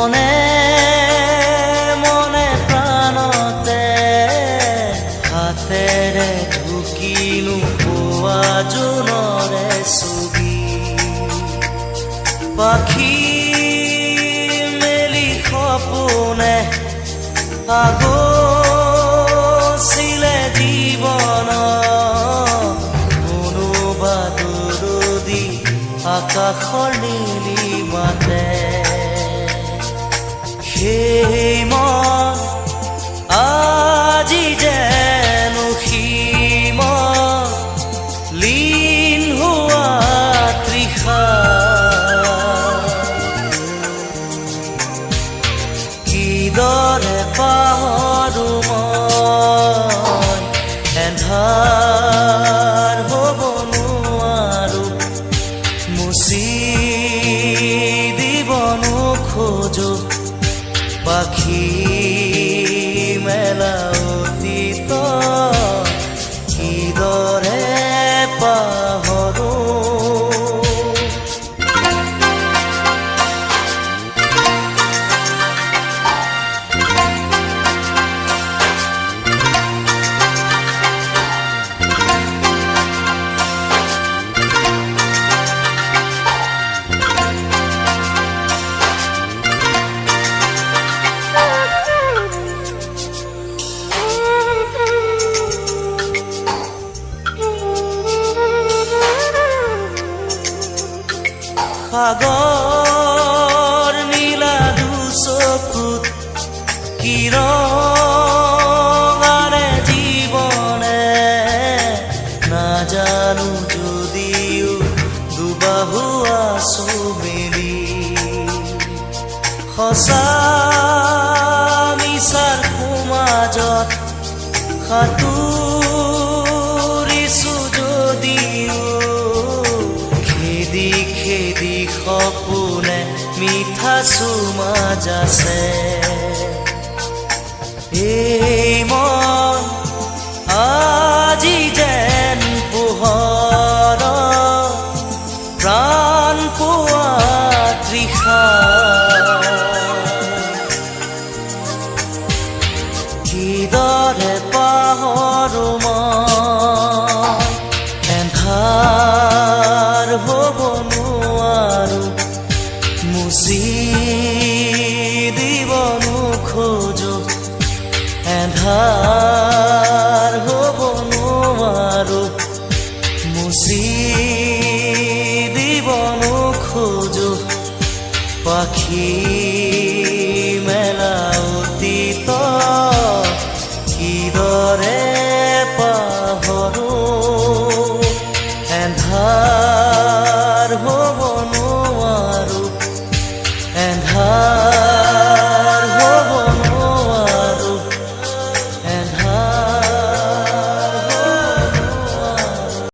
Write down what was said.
মনে মনে প্ৰাণতে হাতেৰে ঢুকিনো পোৱা জোনৰে ছবি। পাখি মেলি সপোনে আগছিলে জীৱন কোনোবা দূৰদি আকাশৰ নীলি মন আজি যেন লীন হোৱা তৃষা। কিদৰে পাহৰো মই, এন্ধাৰ হ'ব নোৱাৰো, মুচি দিব নোখোজো। পাখি কিৰণাৰে জীৱনে নাজানো যদিও দুবাহু আছো মেলি। সঁচা মিছাৰ সমাজত সাঁতুৰিছো যদিও খেদি খেদি সপোনে মিঠা চুমা যাছে এই মন আজি যেন পোহৰ প্ৰাণ পোৱা তৃষা। কিদৰে পাহৰো মই এন্ধাৰ হ'ব নোৱাৰো মুচি দিব নোখোজো এন্ধাৰ হ'ব নোৱাৰো মুচি দিব নোখোজো পাখি